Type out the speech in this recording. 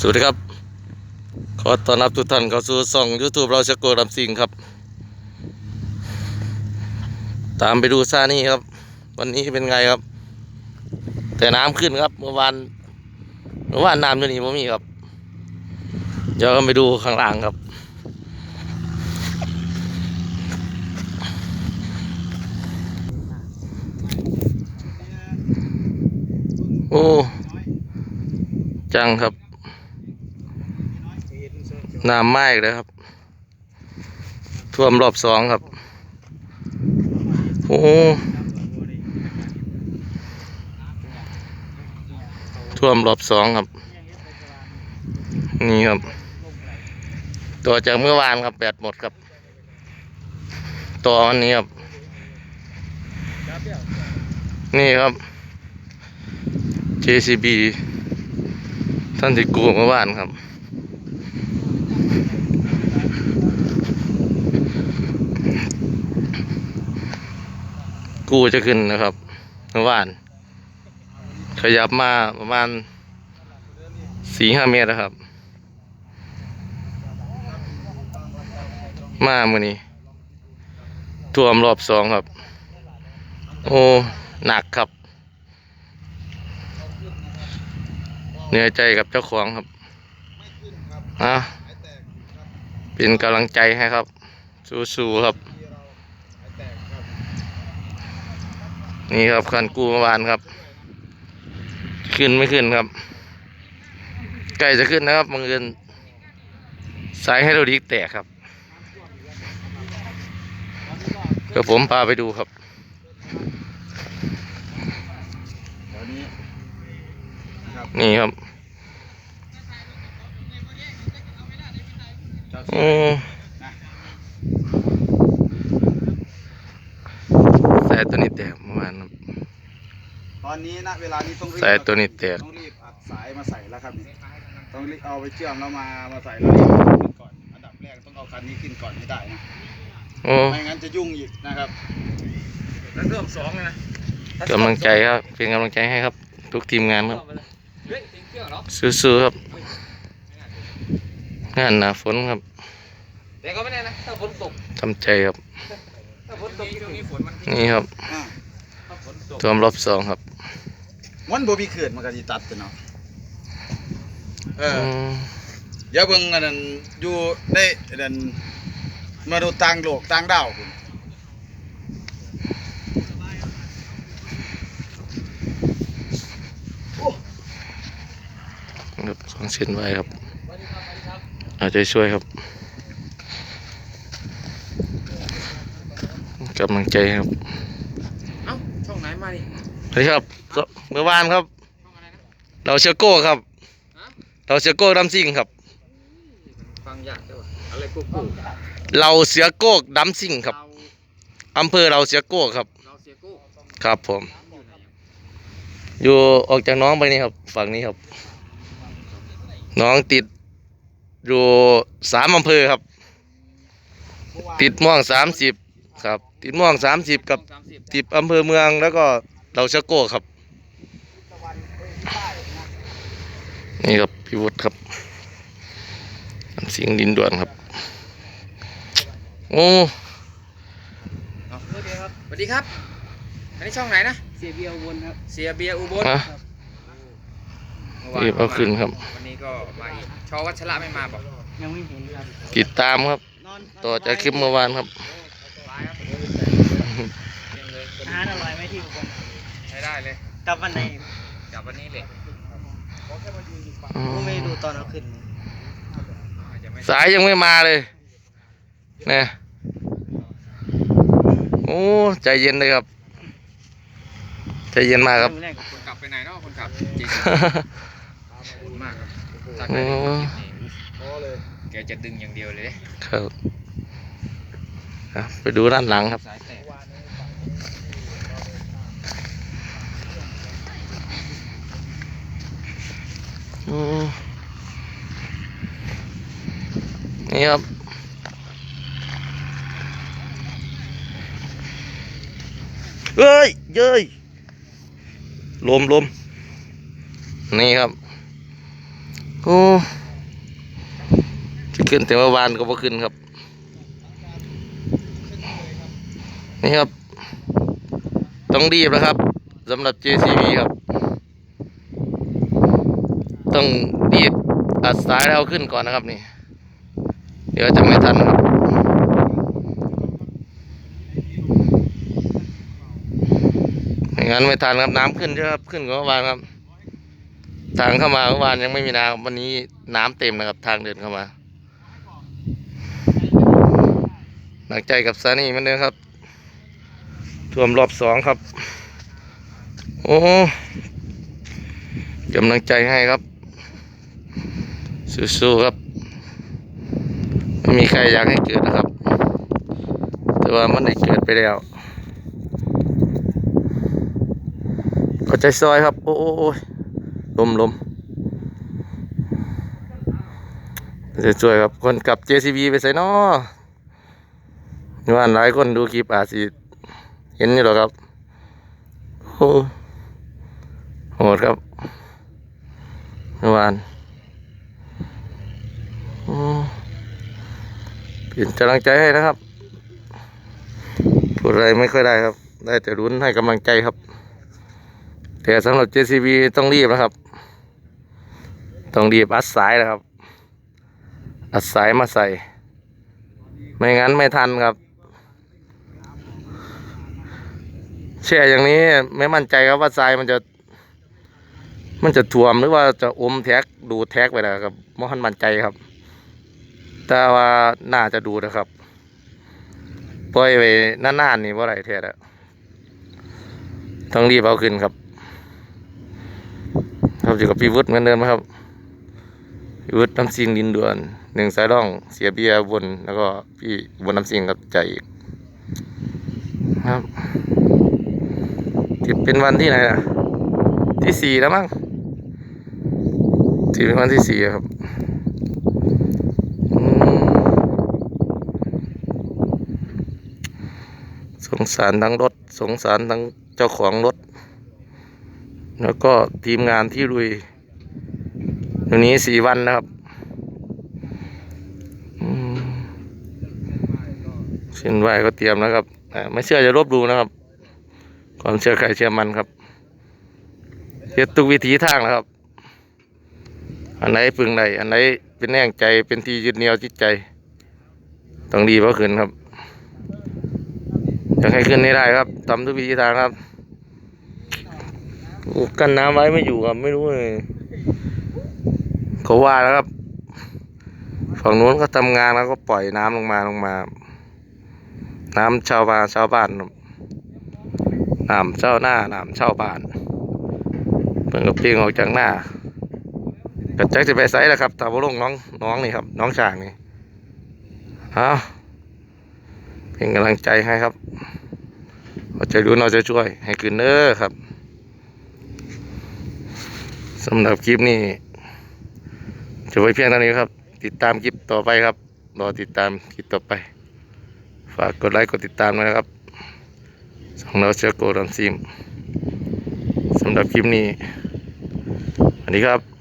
สวัสดีครับ ขอต้อนรับทุกท่านเข้าสู่ช่อง YouTube เราชะโกดำสิงครับ ตามไปดูซานี่ครับ วันนี้เป็นไงครับ แต่น้ำขึ้นครับ เมื่อวานเมื่อวานน้ำอยู่นี่ไม่มีครับ เดี๋ยวเราไปดูข้างล่างครับ โอ้ จังครับ น้ำไหม้เลยครับ ท่วมรอบสองครับ โอ้ท่วมรอบสองครับ นี่ครับตัวจากเมื่อวานครับแบตหมดครับตัววันนี้ครับ นี่ครับ JCB ท่านที่กูเมื่อวานครับ กูจะขึ้นนะครับเมื่อวาน ขยับมาประมาณสี่ห้าเมตรนะครับ มาเมื่อนี้ท่วมรอบสองครับ โอ้หนักครับเหนื่อยใจกับเจ้าของครับอะเป็นกำลังใจให้ครับ สู้ๆครับ นี่ครับคันกู้เมื่อวานครับ ขึ้นไม่ขึ้นครับ ใกล้จะขึ้นนะครับบังเอิญสายให้เราดิกแตกครับเดี๋ยวผมพาไปดูครับนี่ครับอืมสายตัวนี้แตกเมื่อวานครับ ตอนนี้นะเวลานี้ต้องรีบสายตัวนี้แตก ต้องรีบอัดสายมาใส่แล้วครับนี่ต้องรีบเอาไปเชื่อมแล้วมามาใส่แล้วขึ้นก่อนอันดับแรกต้องเอาคันนี้ขึ้นก่อนให้ได้นะโอ้ไม่งั้นจะยุ่งอีกนะครับแล้วเริ่มสองเลยนะกำลังใจครับเป็นกำลังใจให้ครับ ทุกทีมงานครับเฮ้ยทิ้งเครื่องเหรอสู้ๆครับงานหนาฝนครับแต่ก็ไม่แน่นะถ้าฝนตกทำใจครับถ้าฝ นตกช่วงนี้ฝนมันนี่ครับอ่าถ้าฝนตกท่วมรอบสองครับวันโบบีเขื่อนมันก็จะตัดกันเนาะเออมอย่าเบิ่งอันนั้นอยู่ได้อันนั้นมาดูต่างโลกต่างดาวพุ่นครับสองเส้นไว้ครับ เอาใจช่วยครับ กำลังใจครับเอ้าช่องไหนมาดิสวัสดีครับสเมื่อวานครับ ช่องอะไรนะเราเชียโก้ครับ ฮะเราเชียโก้ดัมซิงครับ ฟังยากใช่ป่ะอะไรกูกูเราเสียโก้ดัมซิงครับเราอำเภอเราเสียโก้ครับ เราเสียกูครับ ผม อยู่ไหนอะอยู่ออกจากน้องไปนี่ครับ ฝั่งนี้ครับ น้องติด อยู่สามอำเภอครับ ติดม่วงสามสิบครับ ติดม่วงสามสิบกับสามสิบติดอำเภอเมืองแล้วก็เราเชียโก้ครับ นี่ครับพี่วุฒิครับดัมซิงดินด่วนครับ โอ้เอาโอเคครับสวัสดีครับ อันนี้ช่องไหนนะ เสียเบียร์วนครับ เสียเบียร์อุบลฮะมื่วรีบเอาขึ้นครับ วันนี้ก็มาอีกชอวัชระไม่มาบอกยังไม่เห็นครับ ติดตามครับนอนต่อจากคลิปเมื่อวานครับร้าย ครับเก่งเลยอาหารอร่อยไหมที่อุบลใช้ได้เลยกลับวันไหนกลับวันนี้เลยผมไม่ได้ดูตอนเอาขึ้นอาจจะไม่สายยังไม่มาเลยนะโอ้ใจเย็นเลยครับ ใจเย็นมากครับดูแรกคนขับไปไหนเนาะคนขับจริงขอบคุณมากครับถ้าใครได้ดูคลิปนี้พอเลยแกจะดึงอย่างเดียวเลยครับอะ ไปดูด้านหลังครับสายแตกอืมนี่ครับ เฮ้ย เย้ย ลมลมนี่ครับ โอ้จะขึ้นแต่เมื่อวานก็บ่ขึ้นครับ นี่ครับ ต้องรีบนะครับสำหรับ JCB ครับ ต้องรีบอัดสายแล้วขึ้นก่อนนะครับนี่ เดี๋ยวจะไม่ทันครับไม่งั้นไม่ทันครับน้ำขึ้นใช่ครับขึ้นกว่าเมื่อวานครับ ทางเข้ามาเมื่อวานยังไม่มีน้ำวันนี้น้ำเต็มนะครับ ทางเดินเข้ามาหนักใจกับซานี่มือนเดิมครับ ท่วมรอบสองครับ โอ้กำลังใจให้ครับ สู้ๆครับ ไม่มีใครอยากให้เกิดนะครับ แต่ว่ามันได้เกิดไปแล้วก็ใจซอยครับ โอ้โอ้โอ้ยลมลมจะช่วยครับ คนกลับ JCB ไปใส่นอว่าหลายคนดูคลิปอาจสิ เห็นอยู่หรอครับโอ้โหดครับเมื่อวานอืมเป็นกำลังใจให้นะครับพูดอะไรไม่ค่อยได้ครับ ได้แต่รุ้นให้กำลังใจครับ แต่สำหรับ JCB ต้องรีบนะครับ ต้องรีบอัดสายนะครับ อัดสายมาใส่ ไม่งั้นไม่ทันครับ แช่อย่างนี้ไม่มั่นใจครับว่าทรายมันจะ มันจะท่วมหรือว่าจะอมแท็กดูแท็กไปนะครับมหันมั่นใจครับ แต่ว่าน่าจะดูนะครับปล่อยไว้นานๆนี่ว่าไรแท้แล้วต้องรีบเอาขึ้นครับ ครับอยู่กับพี่วุฒิเหมือนเดิมนะครับพี่วุฒิน้ำซิงดินด่วนหนึ่งสายร่องเสียเบียบนแล้วก็พี่บนน้ำซิงกับใจอีกครับ เป็นวันที่ไหนนะที่สี่แล้วมั้งที่เป็นวันที่สี่ครับสงสารทั้งรถ สงสารทั้งเจ้าของรถ แล้วก็ทีมงานที่ลุยวันนี้สี่วันนะครับเส้นไหวก็เตรียมนะครับ ไม่เชื่อจะลบดูนะครับ ความเชื่อใครเชื่อมันครับเฮ็ดทุกวิถีทางนะครับ อันไหนพึงใดอันไหนเป็นแน่งใจเป็นที่ยึดเหนี่ยวจิตใจ ต้องดีเพราะขึ้นครับอยากให้ขึ้นให้ได้ครับทำทุกวิถีทางครับกันน้ำไว้ไม่อยู่ครับไม่รู้เลยเขาว่าแล้วครับ ฝั่งนู้นก็ทำงานแล้วก็ปล่อยน้ำลงมาลงมา น้ำชาวบ้านชาวบ้านครับ น้ำเจ้าหน้าน้ำชาบ้านเพิ่งกับเพียงออกจากหน้ากระจักจะไปไซแล้วครับตาบุลงน้องน้องนี่ครับ น้องช่างนี่เอาเป็นกำลังใจให้ครับเอาใจรู้เอาใจช่วย ให้ขึ้นเน้อครับสำหรับคลิปนี้จะไว้เพียงเท่านี้ครับ ติดตามคลิปต่อไปครับรอติดตามคลิปต่อไป ฝากกดไลค์กดติดตามด้วยนะครับ ของเราเชื่อโกดัมซิมสำหรับคลิปนี้สวัสดีครับ